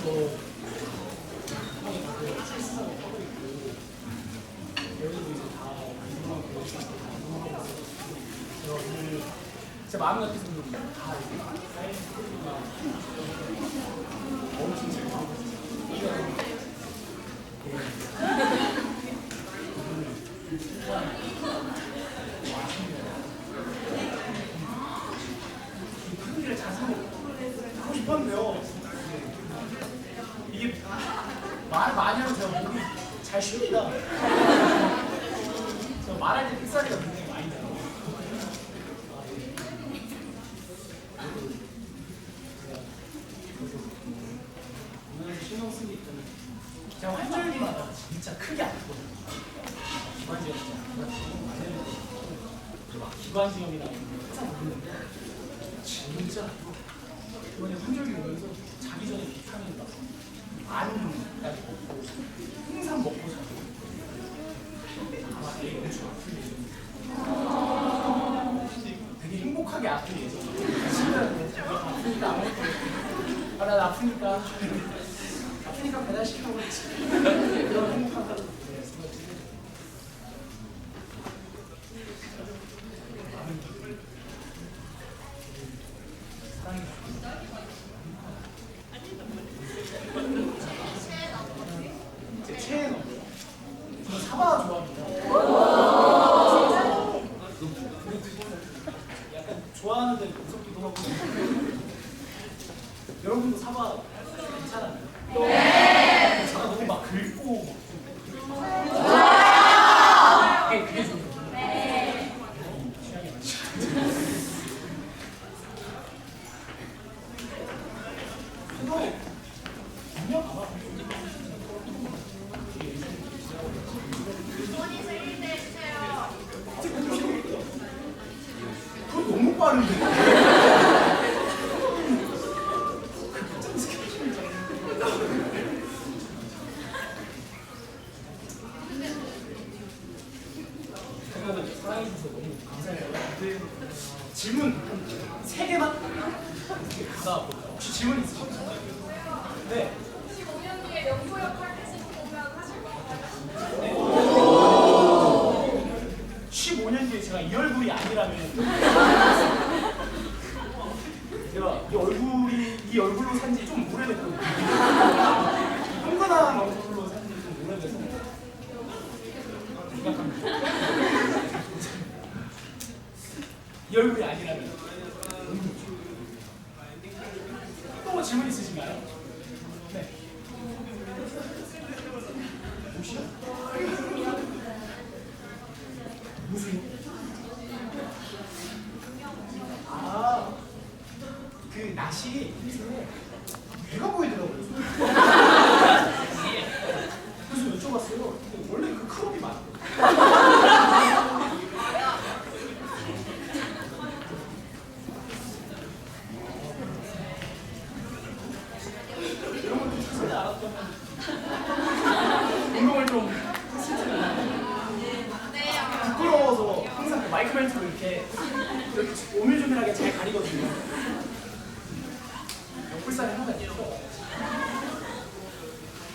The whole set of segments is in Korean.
제다 궁금한 거 궁금한 거 제가 오늘 제 마음 같은 분들이 다기를 자세히 하고 싶었는데요. 이게 말 많이 하면 제가 목이 잘 쉽니다. 저 말할 때 삑사리가 굉장히 많이 나요. 오늘 신경 쓰기 때문에 제가 환절기마다 진짜 크게 아프거든요. 기관지염 기관지염이나 항상 오는데 진짜 이번에 환절기 오면서 자기 전에 비타민 막 많이까지 먹고 항상 먹고 자고. 아마 내일 엄청 아플 예정이에요. 되게 행복하게 아플 예정이에요. 신나는데 아프니까 아무것도 아, 난 아프니까 배달시켜 먹지 이런 행복하다고 네, 생각이 들어요. 사랑이 제 최애 넘버 저는 사바 좋아합니다 근데 약간 좋아하는데 무섭기도 하고 여러분도 사바 괜찮아요? 네 제가 너무 막 긁고 막 그게 그게 좋은 거예요 취향이 맞죠 그거 분명 아마 그거 너무 빠른데. 그 극장 스케줄이 생각을 사랑해주셔서 너무 감사해 요. 근데 질문 세 개만? 혹시 질문 있으신가요? 네. 15년 뒤에 명소 역할 하시는 보면 하실 것 같아요. 15년 뒤에 제가 이 얼굴이 아니라면 제가 이 얼굴이 이 얼굴로 산지 좀 오래됐거든요. 동그란 얼굴로 산지 좀 오래돼서. 이 얼굴이 아니라면 또뭐 질문 있으신가요? 네. 혹시요? 무슨? 아, 그 밑에 배가 보이더라고요. 그래서 여쭤봤어요. 원래 그 크롭이 항상 그 이렇게 오밀조밀하게 잘 가리거든요. 옆불살이 하나 있어.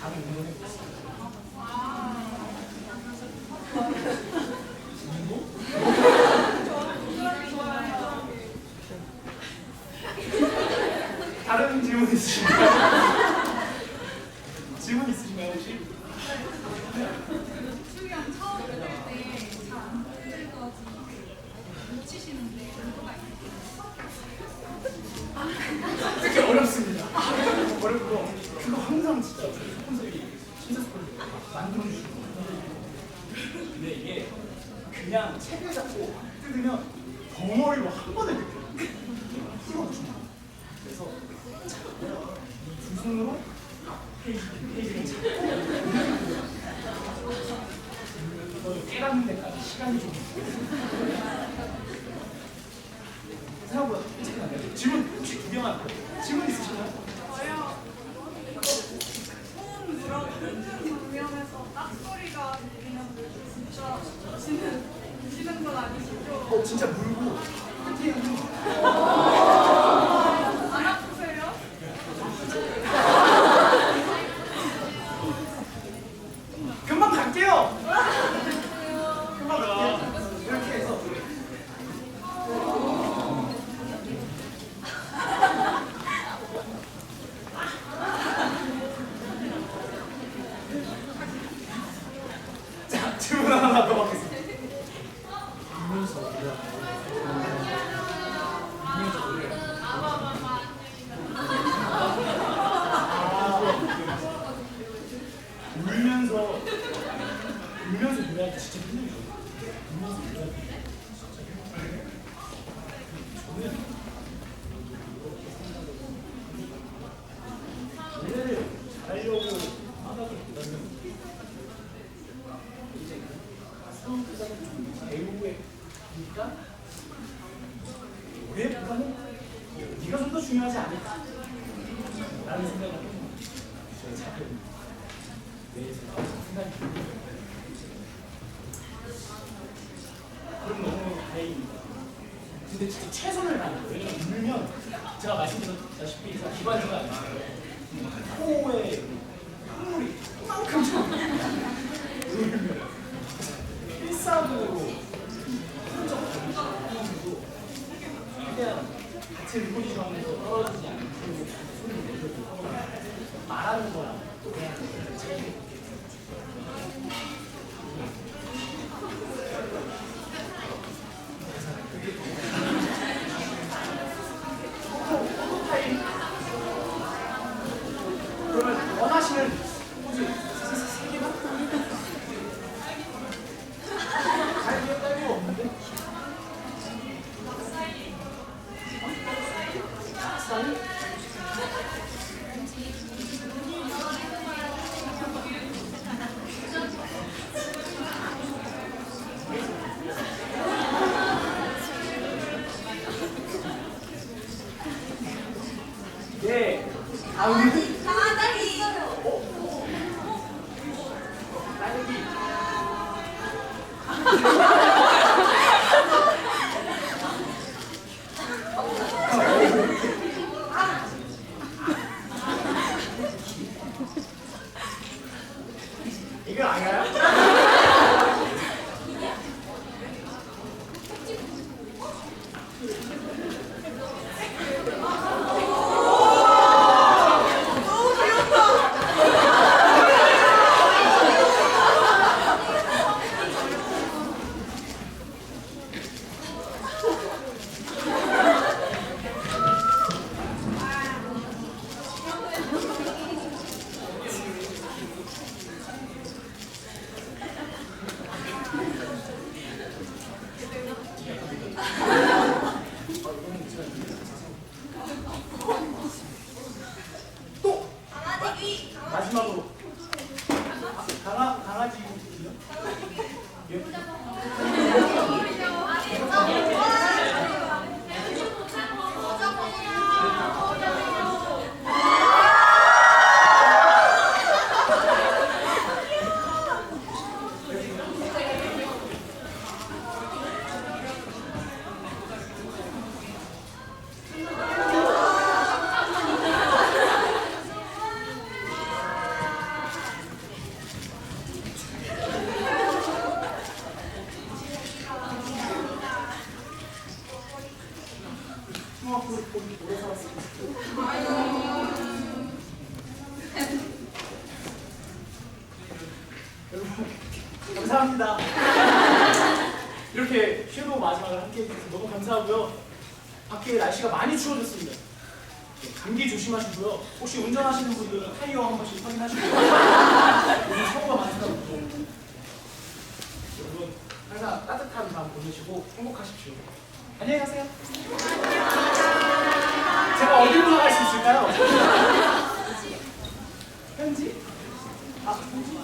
다음에 운동해 보겠습니다. 운동? 다른 질문 있으신가요? 질문 있으신가요 혹시? 수영 처음 들때잘안 흔들거지 못 치시는데 이유가 있어요. 되게 어렵습니다. 어렵고 그거 항상 진짜 스폰서들이 심사스폰을 만들어주시고 근데 이게 그냥 책을 잡고 뜯으면 덩어리로 한 번에 느껴요. 띄워줍니다. 그래서 이두 손으로 앞 페이지, 뒷 페이지를 잡고 깨닫는 데까지 시간이 좀 일찍 나네요. 질문 혹시 두 개만 질문 있으신가요? 저요. 소음 물어보는 장면에서 딱소리가 들리는데 진짜 지는 드시는 건 아니시죠? 어 진짜 물고 한테는 안 아프세요? 금방 갈게요. 금방 갈게요. 이렇게 해서 자 질문 하나 더 받겠습니다. 이면서 우리가 이면서 우리가 울면서 울면서 노래할 때 진짜 힘들죠. 울면서 노래할 때 진짜 힘들어요. 저는 노래를 잘하려고 하다기보다는 이제 가수보다는 좀 배우의 니까 노래보다는 네가 좀 더 중요하지 않을까 라는 생각을 해요. 저희 작은 뇌에서 나오는 생각이 듭니다. 그럼 너무 다행입니다. 근데 진짜 최선을 다하는 거예요. 울면 제가 말씀드렸다시피 아니잖아요. 코에 콧물이 이만큼 좀 울면 일사적으로 흔적 없이 최대한 같이 리포지션 하면서 떨어지지 않고 소리를 내려고 말하는 거랑 노래하는 차이가 그러면 원하시는 포즈 세- 세- 세 개만? 갈비에 딸고 없는데? 사인? 네. 다음은 강아지! 딸기. 이거 아니 마지막으로 강아 강아지 있요 감사합니다. 이렇게 섀도우 마지막을 함께 해주셔서 너무 감사하고요. 밖에 날씨가 많이 추워졌습니다. 네, 감기 조심하시고요. 혹시 운전하시는 분들은 타이어 한 번씩 확인하시고요. 오늘 사고가 많다고. 여러분 항상 따뜻한 밤 보내시고 행복하십시오. 안녕히 가세요. 제가 어디로 나갈 수 있을까요? 편지? 아, 편지?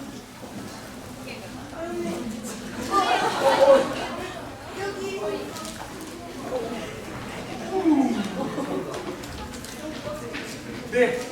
네.